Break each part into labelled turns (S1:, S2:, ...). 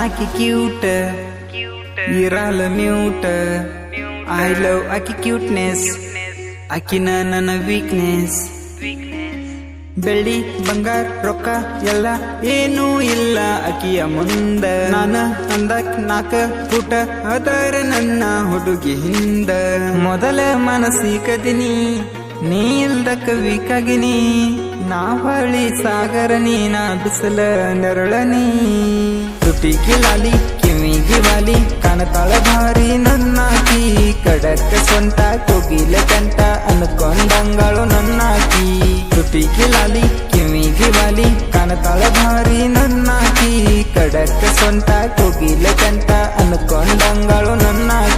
S1: ಆಕಿ ಕ್ಯೂಟ್ ಇರಲ್ಲ mute I love ಆಕಿ ಕ್ಯೂಟ್ನೆಸ್ ಆಕಿನ ನನ್ನ ವೀಕ್ನೆಸ್ ಬೆಳ್ಳಿ ಬಂಗಾರ ರೊಕ್ಕ ಎಲ್ಲ ಏನೂ ಇಲ್ಲ ಅಕಿಯ ಮುಂದ ನಾನ ಅಂದಕ್ ನಾಕ ಪುಟ ಅದರ ನನ್ನ ಹುಡುಗಿ ಹಿಂದ ಮೊದಲ ಮನಸ್ಸಿಕದಿನಿ ನೀ ಇಲ್ದ ವೀಕಾಗಿನಿ ನಾ ಹೊಳಿ ಸಾಗರ ನೀನ ಬಿಸಲ ನೆರಳನಿ ತುಟಿಗೆ ಲಾಲಿ ಕಿವಿಗೆ ವಾಲಿ, ಕಾಣತಾಳ ಭಾರಿ ನನ್ನಾಕಿ. ಕಡಕ ಸ್ವಂತ, ಕೋಗಿಲೆ ಕಂಟ ಅನ್ಕೊಂಡಂಗಳು ನನ್ನಾಕಿ. ತುಟಿಗೆ ಲಾಲಿ ಕಿವಿಗೆ ವಾಲಿ, ಕಾಣತಾಳ ಭಾರಿ ನನ್ನಾಕಿ. ಕಡಕ ಸ್ವಂತ, ಕೋಗಿಲೆ ಕಂಟ ಅನ್ಕೊಂಡಂಗಳು ನನ್ನಾಕಿ.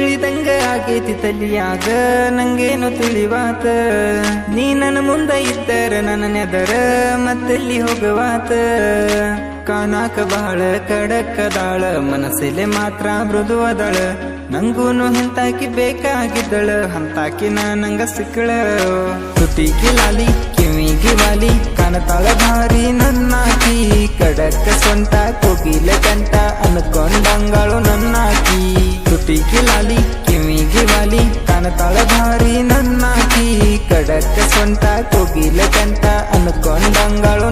S1: ತಿಳಿದಂಗ ಆಗೇತಿ ತಲಿಯಾಗ. ನಂಗೇನು ತಿಳಿವಾತ? ನೀ ನನ್ನ ಮುಂದ ಇದ್ದರ ನನ್ನ ನೆದರ ಮತ್ತಲ್ಲಿ ಹೋಗವಾತ? ಕಾಣಾಕ ಬಹಳ ಕಡಕದಾಳ ಮನಸ್ಸಲ್ಲಿ ಮಾತ್ರ ಮೃದುವದಳ. ನಂಗೂನು ಹಂತಾಕಿ ಬೇಕಾಗಿದ್ದಳ, ಹಂತಾಕಿ ನಂಗ ಸಿಕ್ಕಳ. ತುಟಿಗೆ ಲಾಲಿ, ಕಿವಿಗೆ ವಾಲಿ ಕಾಣತಾಳ ಭಾರಿ ನನ್ನಾಕಿ. ಕಡಕ ಸ್ವಂತ, ಕೋಗಿಲೆ ಕಂಟ ಅನ್ಕೊಂಡಂಗಳು ಭಾರಿ ನನ್ನಾಕಿ ಕಡಕ ಸ್ವಂತ ಕೋಗಿಲೆ ಕಂಟ ಅನ್ಕೊಂಡಂಗಳು